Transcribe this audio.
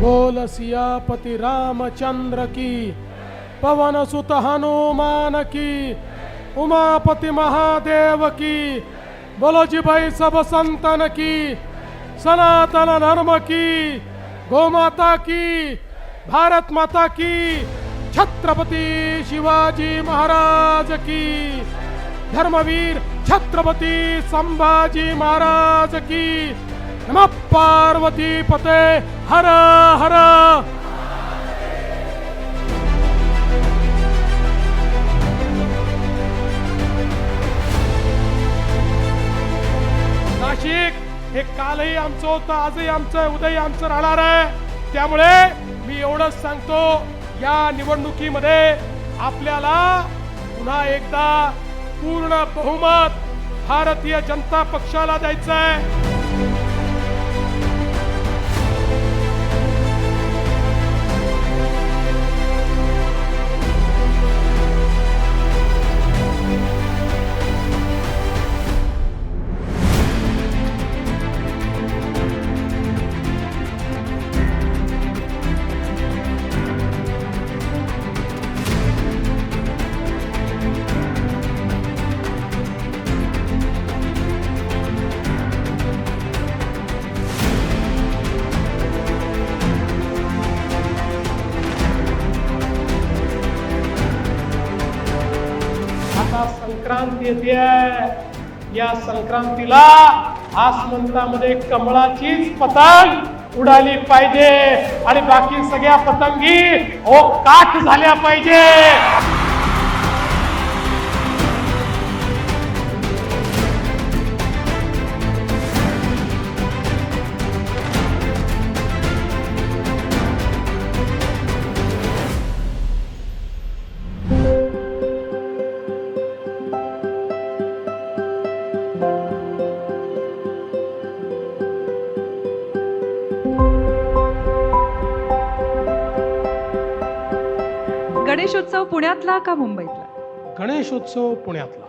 बोल सियापति रामचंद्र की। पवन सुत हनुमान की। उमापति महादेव की। बोलो जी भाई सब संतन की। सनातन धर्म की। गोमाता की। भारत माता की। छत्रपती शिवाजी महाराज की। धर्मवीर छत्रपती संभाजी महाराज की। नम पार्वती पते हर हर। नाशिक हे कालही आमचं होतं आजही आमचं उदय आमचं राहणार आहे. त्यामुळे मी एवढंच सांगतो या निवडणुकीमध्ये आपल्याला पुन्हा एकदा पूर्ण बहुमत भारतीय जनता पक्षाला द्यायचं आहे संक्रांत येते. या संक्रांतीला आसमंतामध्ये कमळाचीच पतंग उडाली पाहिजे. आणि बाकी सगळ्या पतंगी ओ काठ झाल्या पाहिजे. गणेशोत्सव पुण्यातला का मुंबईतला? गणेशोत्सव पुण्यातला.